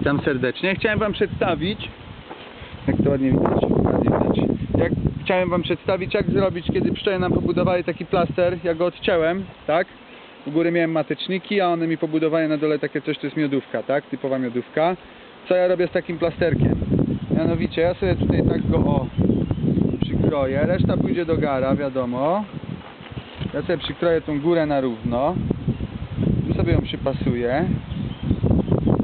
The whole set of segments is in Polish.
Witam serdecznie. Chciałem Wam przedstawić, jak to ładnie widać, widać. Jak chciałem Wam przedstawić, jak zrobić, kiedy pszczoły nam pobudowali taki plaster, ja go odcięłem, tak? U góry miałem mateczniki, a one mi pobudowały na dole takie coś, to jest miodówka, tak? Typowa miodówka. Co ja robię z takim plasterkiem? Mianowicie, ja sobie tutaj tak go o przykroję, reszta pójdzie do gara, wiadomo. Ja sobie przykroję tą górę na równo. Tu sobie ją przypasuję.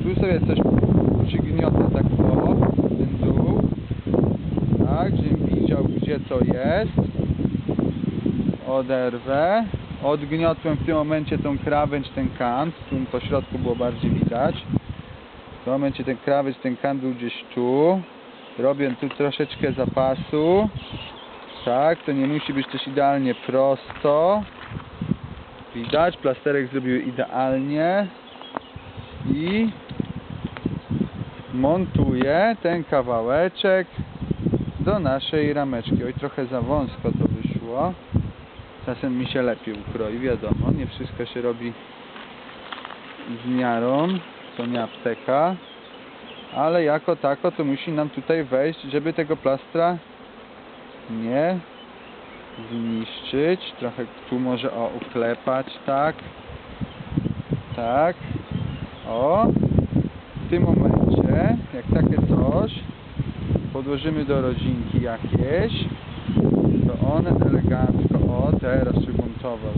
Tu sobie coś przygniotę tak o, ten dół. Tak, żebym widział gdzie to jest. Oderwę. Odgniotłem w tym momencie tą krawędź, ten kant. Tu po środku było bardziej widać. W tym momencie ten krawędź, ten kant był gdzieś tu. Robię tu troszeczkę zapasu. Tak, to nie musi być też idealnie prosto. Widać, plasterek zrobił idealnie. I montuję ten kawałeczek do naszej rameczki. Oj, trochę za wąsko to wyszło. Czasem mi się lepiej ukroi, wiadomo. Nie wszystko się robi z miarą. To nie apteka. Ale jako tako to musi nam tutaj wejść, żeby tego plastra nie zniszczyć. Trochę tu może o uklepać, tak. Tak. O. W tym momencie, jak takie coś podłożymy do rodzinki jakieś, to one elegancko, o teraz przymontował.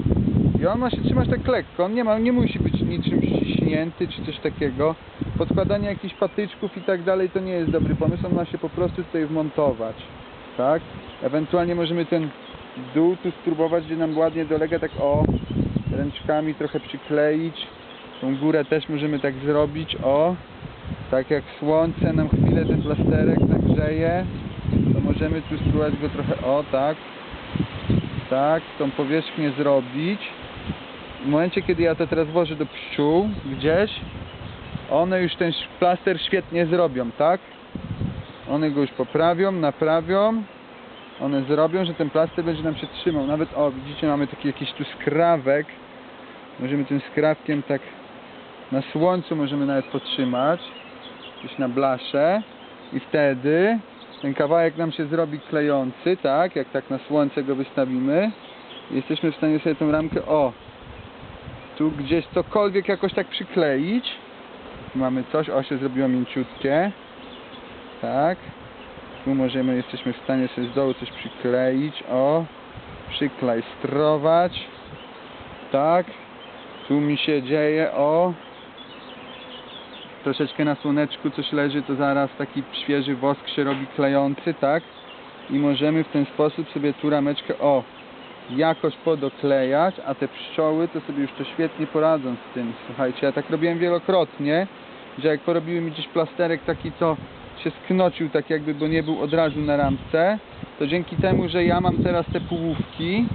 I on ma się trzymać tak lekko, on nie, ma, nie musi być niczym ściśnięty czy coś takiego. Podkładanie jakichś patyczków i tak dalej to nie jest dobry pomysł, on ma się po prostu tutaj wmontować. Tak? Ewentualnie możemy ten dół tu spróbować, gdzie nam ładnie dolega, tak o, ręczkami trochę przykleić. Tą górę też możemy tak zrobić, o. Tak jak słońce nam chwilę ten plasterek nagrzeje, to możemy tu spróbować go trochę, o tak, tak, tą powierzchnię zrobić. W momencie, kiedy ja to teraz włożę do pszczół gdzieś, one już ten plaster świetnie zrobią, tak? One go już poprawią, naprawią. One zrobią, że ten plaster będzie nam się trzymał. Nawet, o, widzicie, mamy taki jakiś tu skrawek. Możemy tym skrawkiem tak na słońcu możemy nawet potrzymać. Gdzieś na blasze. I wtedy ten kawałek nam się zrobi klejący, tak? Jak tak na słońce go wystawimy. Jesteśmy w stanie sobie tą ramkę, o, tu gdzieś cokolwiek jakoś tak przykleić. Tu mamy coś, o się zrobiło mięciutkie. Tak. Tu możemy, jesteśmy w stanie sobie z dołu coś przykleić, o. Przyklajstrować. Tak. Tu mi się dzieje, o. Troszeczkę na słoneczku coś leży, to zaraz taki świeży wosk się robi klejący, tak. I możemy w ten sposób sobie tu rameczkę, o, jakoś podoklejać, a te pszczoły to sobie już to świetnie poradzą z tym. Słuchajcie, ja tak robiłem wielokrotnie, że jak porobiły mi gdzieś plasterek taki, co się sknocił tak jakby, bo nie był od razu na ramce, to dzięki temu, że ja mam teraz te półówki,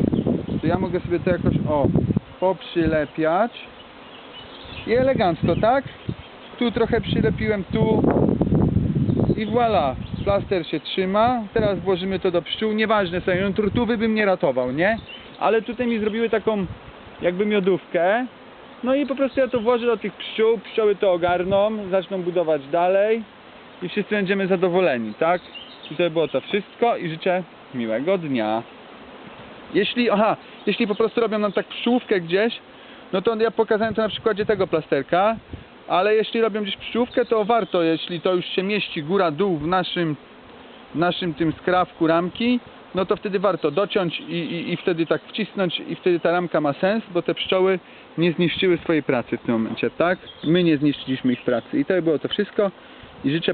to ja mogę sobie to jakoś, o, poprzylepiać i elegancko, tak? Tu trochę przylepiłem, tu i voilà, plaster się trzyma. Teraz włożymy to do pszczół. Nieważne sobie, no tortuwy bym nie ratował, nie? Ale tutaj mi zrobiły taką jakby miodówkę. No i po prostu ja to włożę do tych pszczół, pszczoły to ogarną, zaczną budować dalej i wszyscy będziemy zadowoleni, tak? I to było to wszystko i życzę miłego dnia. Jeśli, aha, jeśli po prostu robią nam tak pszczółkę gdzieś, no to ja pokazałem to na przykładzie tego plasterka, ale jeśli robią gdzieś pszczółkę, to warto, jeśli to już się mieści góra-dół w naszym, naszym tym skrawku ramki, no to wtedy warto dociąć i, i, i wtedy tak wcisnąć i wtedy ta ramka ma sens, bo te pszczoły nie zniszczyły swojej pracy w tym momencie, tak? My nie zniszczyliśmy ich pracy i to było to wszystko i życzę